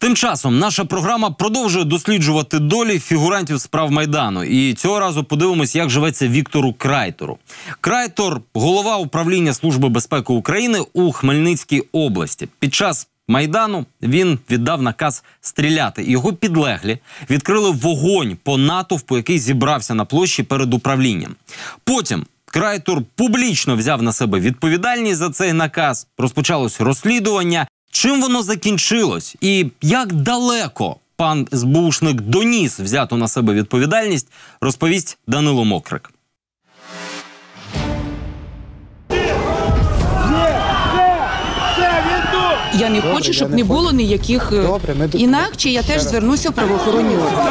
Тим часом наша програма продовжує досліджувати долі фігурантів справ майдану. І цього разу подивимось, як живеться Віктору Крайтору. Крайтор голова управління Служби безпеки України у Хмельницькій області. Під час майдану він віддав наказ стріляти. Його підлеглі відкрили вогонь по натовпу, який зібрався на площі перед управлінням. Потім Крайтор публічно взяв на себе відповідальність за цей наказ. Розпочалось розслідування. Чим воно закінчилось, і як далеко пан СБУшник доніс взяту на себе відповідальність, розповість Данило Мокрик. Я не хочу, щоб не було ніяких е, Добре, ми тут- інакше. Я теж звернуся в правоохоронні органи.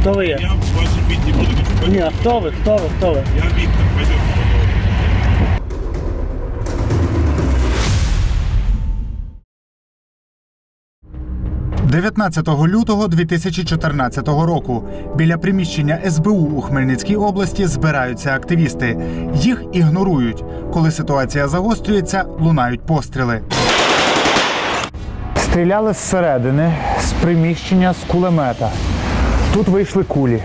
Хто ви є? Я ваші бідні буду Ні, а хто ви? Хто ви? Хто ви? Я Віктор, пойдем. 19 лютого 2014 року біля приміщення СБУ у Хмельницькій області збираються активісти. Їх ігнорують. Коли ситуація загострюється, лунають постріли. Стріляли зсередини, з приміщення з кулемета. Тут вийшли кулі.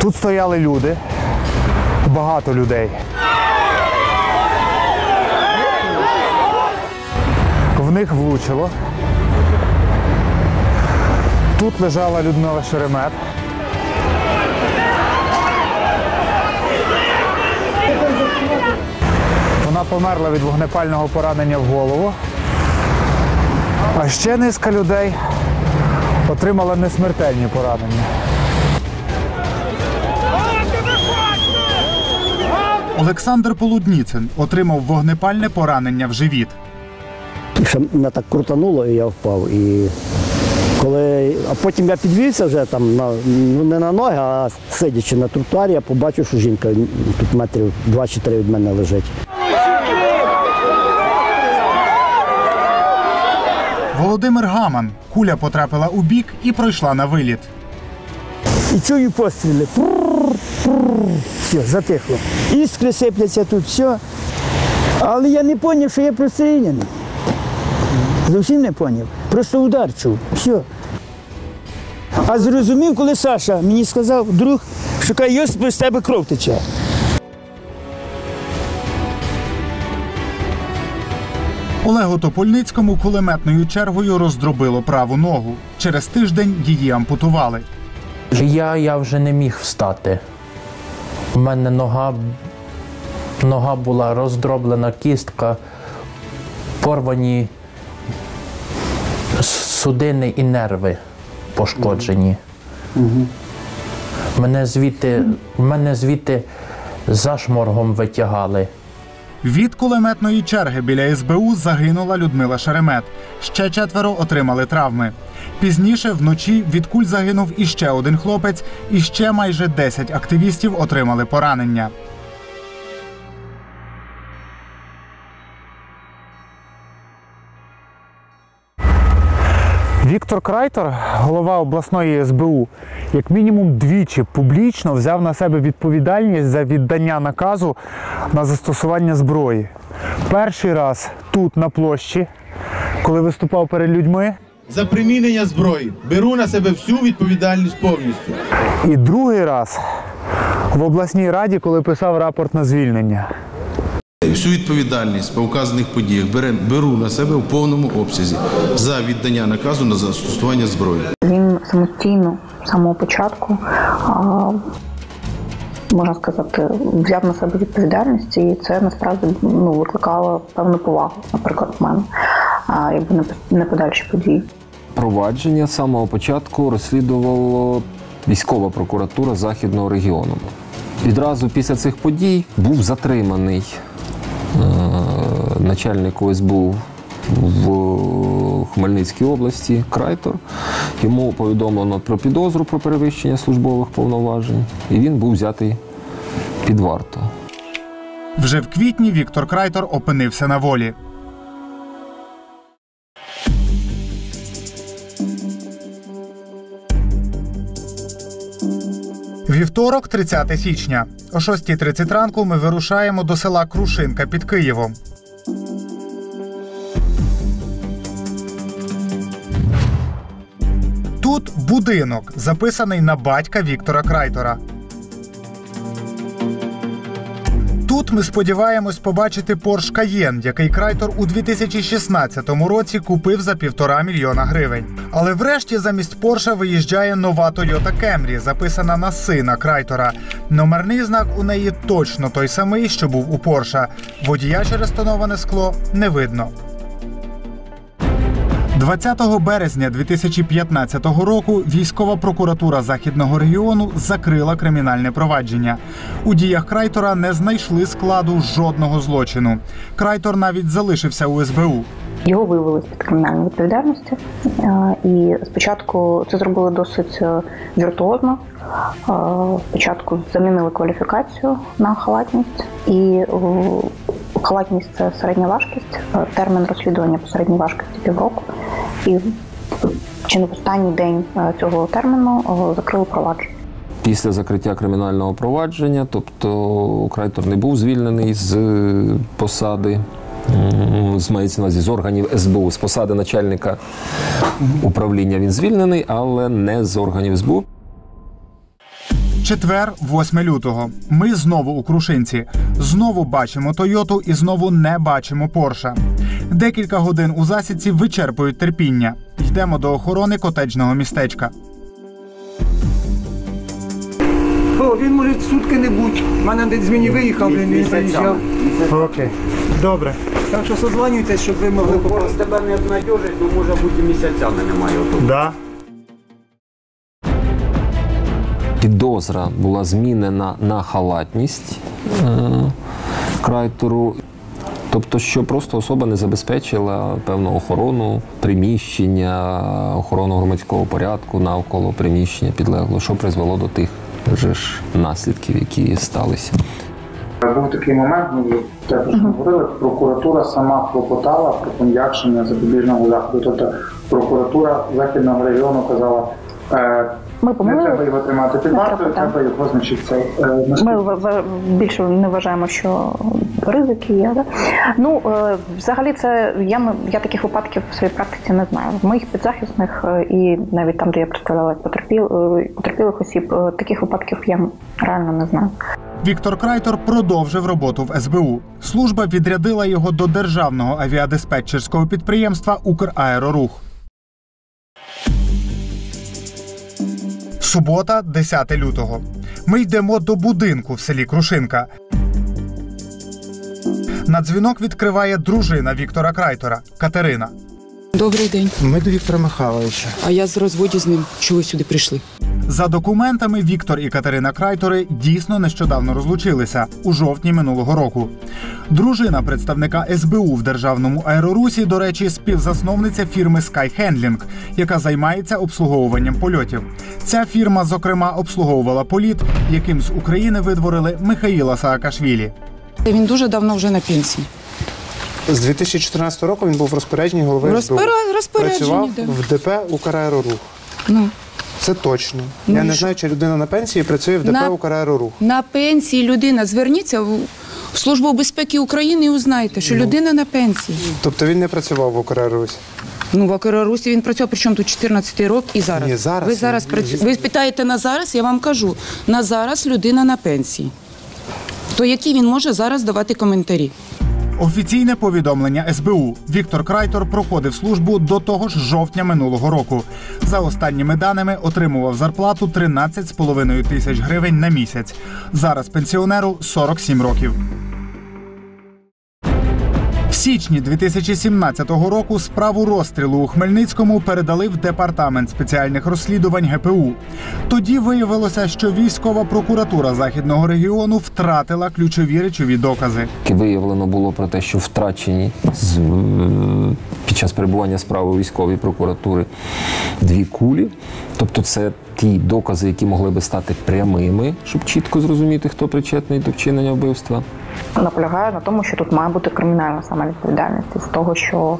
Тут стояли люди, багато людей. В них влучило. Тут лежала Людмила Шеремет. Вона померла від вогнепального поранення в голову. А ще низка людей отримала несмертельні поранення. Олександр Полудніцин отримав вогнепальне поранення в живіт. Ще мене так крутануло, і я впав. І коли... А потім я підвівся вже там на, ну, не на ноги, а сидячи на тротуарі, я побачив, що жінка тут метрів 2 чи 3 від мене лежить. Володимир Гаман. Куля потрапила у бік і пройшла на виліт. І чую постріли. Прррр. Все, затихло. Іскри сипляться тут, все. Але я не зрозумів, що я простріляний. Зовсім не зрозумів. Просто удар чув. Все. А зрозумів, коли Саша мені сказав, друг, що Йосип, з тебе кров тече. Олегу Топольницькому кулеметною чергою роздробило праву ногу. Через тиждень її ампутували. Я, я вже не міг встати. У мене нога, нога була роздроблена кістка, порвані судини і нерви пошкоджені. Мене звідти, мене звідти зашморгом витягали. Від кулеметної черги біля СБУ загинула Людмила Шеремет. Ще четверо отримали травми. Пізніше вночі від куль загинув іще один хлопець, і ще майже 10 активістів отримали поранення. Віктор Крайтор, голова обласної СБУ, як мінімум двічі публічно взяв на себе відповідальність за віддання наказу на застосування зброї. Перший раз тут, на площі, коли виступав перед людьми, за примінення зброї. Беру на себе всю відповідальність повністю. і другий раз в обласній раді, коли писав рапорт на звільнення. Всю відповідальність по вказаних подіях беру на себе в повному обсязі за віддання наказу на застосування зброї. Він самостійно з самого початку, а, можна сказати, взяв на себе відповідальність, і це насправді ну, викликало певну повагу, наприклад, в мене, якби не, не подальші події. Провадження з самого початку розслідувала військова прокуратура Західного регіону. Відразу після цих подій був затриманий начальник ОСБУ в Хмельницькій області Крайтор. Йому повідомлено про підозру про перевищення службових повноважень, і він був взятий під варту. Вже в квітні Віктор Крайтор опинився на волі. Вівторок, 30 січня. О 6.30 ранку ми вирушаємо до села Крушинка під Києвом. Тут будинок, записаний на батька Віктора Крайтора. Ми сподіваємось побачити Porsche Cayenne, який Крайтор у 2016 році купив за півтора мільйона гривень. Але врешті замість Porsche виїжджає нова Toyota Camry, записана на сина Крайтора. Номерний знак у неї точно той самий, що був у Porsche. Водія через тоноване скло не видно. 20 березня 2015 року військова прокуратура західного регіону закрила кримінальне провадження. У діях Крайтора не знайшли складу жодного злочину. Крайтор навіть залишився у СБУ. Його виявили з-під кримінальної відповідальності. Е, І спочатку це зробили досить е, віртуозно. Е, Спочатку замінили кваліфікацію на халатність, і халатність це середня важкість, е, термін розслідування по середній важкості півроку. І чи не в останній день е, цього терміну е, закрили провадження. Після закриття кримінального провадження, тобто Крайтор не був звільнений з посади, з мається на з органів СБУ, з посади начальника управління він звільнений, але не з органів СБУ. Четвер, 8 лютого. Ми знову у Крушинці. Знову бачимо Тойоту і знову не бачимо Порша. Декілька годин у засідці вичерпують терпіння. Йдемо до охорони котеджного містечка. О, він може сутки не бути. У мене десь з мені виїхав, він не приїжджав. Окей, добре. Так що созванюйтесь, щоб ви могли попасти. тебе не обнадіжить, бо може бути місяцями немає. Да. Підозра була змінена на халатність е, Крайтору. Тобто, що просто особа не забезпечила певну охорону приміщення, охорону громадського порядку навколо приміщення підлегло, що призвело до тих же ж наслідків, які сталися. Був такий момент, ми те, про що говорили, прокуратура сама клопотала про пом'якшення запобіжного заходу. Тобто прокуратура західного регіону казала, Ми не треба його тримати під вартою, треба, його значить це. е, Ми в- в- більше не вважаємо, що ризики є. Да? Ну е, взагалі, це я я таких випадків в своїй практиці не знаю. В моїх підзахисних е, і навіть там, де я представляла потерпіл, потерпілих осіб, таких випадків я реально не знаю. Віктор Крайтор продовжив роботу в СБУ. Служба відрядила його до державного авіадиспетчерського підприємства Украерорух. Субота, 10 лютого. Ми йдемо до будинку в селі Крушинка. На дзвінок відкриває дружина Віктора Крайтора Катерина. Добрий день. Ми до Віктора Михайловича. А я з розводі з ним. Чого ви сюди прийшли? За документами Віктор і Катерина Крайтори дійсно нещодавно розлучилися у жовтні минулого року. Дружина представника СБУ в державному аерорусі, до речі, співзасновниця фірми Skyhandling, яка займається обслуговуванням польотів. Ця фірма, зокрема, обслуговувала політ, яким з України видворили Михаїла Саакашвілі. Він дуже давно вже на пенсії. З 2014 року він був в розпорядженні голови В СБУ. розпорядженні, Працював да. в ДП «Украерорух». Ну. Це точно. Ну Я і не що? знаю, чи людина на пенсії працює в ДП На- «Украерорух». На пенсії людина зверніться в в Службу безпеки України і узнаєте, що Ну. людина на пенсії. Тобто він не працював в «Украерорусі». Ну, в Акерорусі він працював, причому тут 14 рік і зараз. Ні, зараз ви зараз він- працю... Ви питаєте на зараз, я вам кажу. На зараз людина на пенсії. То які він може зараз давати коментарі? Офіційне повідомлення СБУ. Віктор Крайтор проходив службу до того ж жовтня минулого року. За останніми даними отримував зарплату 13,5 тисяч гривень на місяць. Зараз пенсіонеру 47 років. Січні 2017 року справу розстрілу у Хмельницькому передали в департамент спеціальних розслідувань ГПУ. Тоді виявилося, що військова прокуратура західного регіону втратила ключові речові докази. Виявлено було про те, що втрачені з під час перебування справи у військовій прокуратури дві кулі. Тобто, це ті докази, які могли би стати прямими, щоб чітко зрозуміти, хто причетний до вчинення вбивства. Наполягаю на тому, що тут має бути кримінальна саме відповідальність з того, що,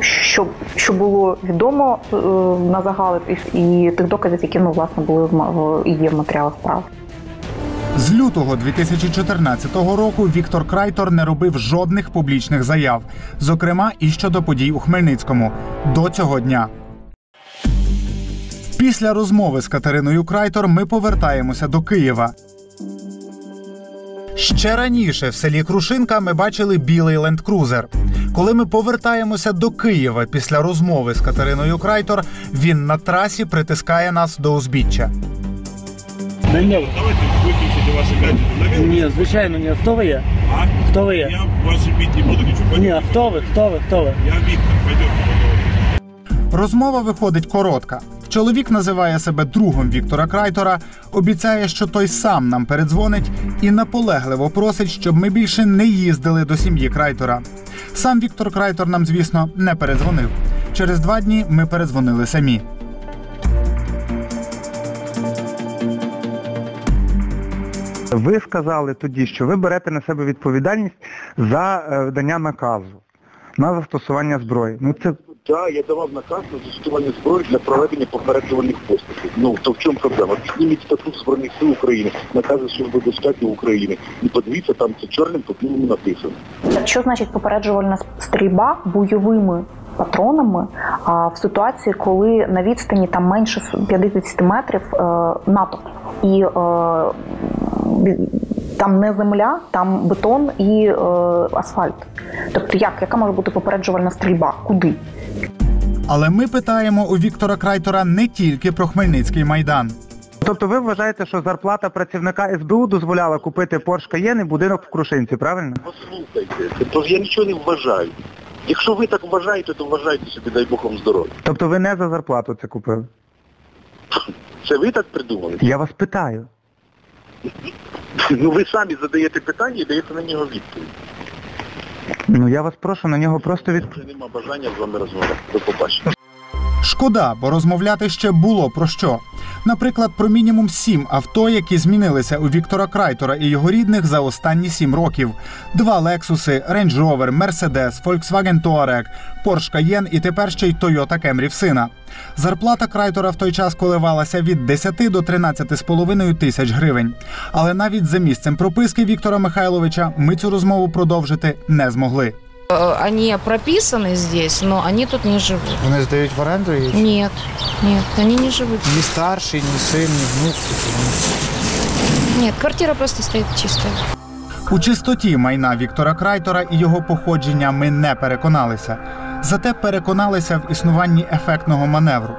що, що було відомо е, на загал, і, тих доказів, які ну, власне були в, і є в матеріалах справ. З лютого 2014 року Віктор Крайтор не робив жодних публічних заяв, зокрема і щодо подій у Хмельницькому до цього дня. Після розмови з Катериною Крайтор ми повертаємося до Києва. Ще раніше в селі Крушинка ми бачили білий ленд-крузер. Коли ми повертаємося до Києва після розмови з Катериною Крайтор, він на трасі притискає нас до узбіччя. Давайте ваші гаджети на. Ні, звичайно, ні. Хто ви є? А? Хто ви є? Я ваші бить не буду нічого. Ні, Пойдемте. хто ви? Хто ви? Хто ви? Я Віктор, пойдемте поговоримо. Розмова виходить коротка. Чоловік називає себе другом Віктора Крайтора, обіцяє, що той сам нам передзвонить і наполегливо просить, щоб ми більше не їздили до сім'ї Крайтора. Сам Віктор Крайтор нам, звісно, не передзвонив. Через два дні ми передзвонили самі. Ви сказали тоді, що ви берете на себе відповідальність за е, видання наказу на застосування зброї. Ну це Так, я давав наказ на застосування зброї для проведення попереджувальних поступів. Ну, то в чому проблема? Підніміть статут Збройних сил України, накази Служби безпеки України. І подивіться, там це чорним по білому написано. Що значить попереджувальна стрільба бойовими патронами а, в ситуації, коли на відстані там менше 50 метрів е, натовп і е, там не земля, там бетон і е, асфальт. Тобто як? Яка може бути попереджувальна стрільба? Куди? Але ми питаємо у Віктора Крайтора не тільки про Хмельницький майдан. Тобто ви вважаєте, що зарплата працівника СБУ дозволяла купити Porsche Cayenne і будинок в Крушинці, правильно? Послухайте, тож я нічого не вважаю. Якщо ви так вважаєте, то вважайте собі, дай Бог вам здоров'я. Тобто ви не за зарплату це купили? Це ви так придумали? Я вас питаю. Ну ви самі задаєте питання і даєте на нього відповідь. Ну я вас прошу на нього просто від. Вже нема бажання з вами розмовляти. До побачення. Шкода, бо розмовляти ще було про що. Наприклад, про мінімум сім авто, які змінилися у Віктора Крайтора і його рідних за останні сім років: два Лексуси, Range Rover, Mercedes, Volkswagen Touareg, Porsche Cayenne і тепер ще й Toyota Camry в сина. Зарплата Крайтора в той час коливалася від 10 до 13,5 тисяч гривень. Але навіть за місцем прописки Віктора Михайловича ми цю розмову продовжити не змогли. Э, Они прописаны здесь, но они тут не живут. Вони здають в оренду її? Нет, нет, они не живут. Ні старший, ні син, ні внук. Нет, квартира просто стоит чистая. У чистоті майна Віктора Крайтора і його походження ми не переконалися. Зате переконалися в існуванні ефектного маневру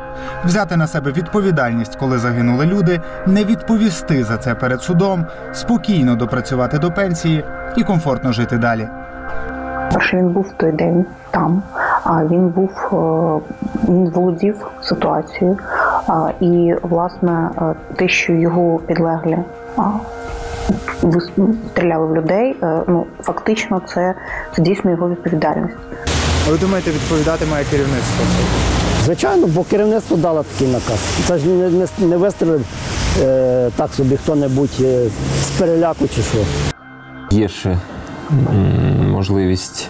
взяти на себе відповідальність, коли загинули люди, не відповісти за це перед судом, спокійно допрацювати до пенсії і комфортно жити далі. Перше він був в той день там, а він був е, він володів ситуацією. І власне е, те, що його підлеглі а, стріляли в людей, е, ну фактично це, це дійсно його відповідальність. Ви думаєте, відповідати має керівництво? Звичайно, бо керівництво дало такий наказ. Це ж не, не, не вистрілив е, так собі хто-небудь е, з переляку чи що. Є ще можливість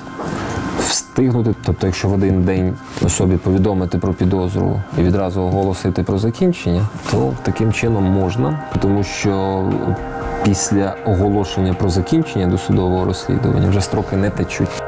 встигнути, тобто, якщо в один день особі повідомити про підозру і відразу оголосити про закінчення, то таким чином можна, тому що після оголошення про закінчення досудового розслідування вже строки не течуть.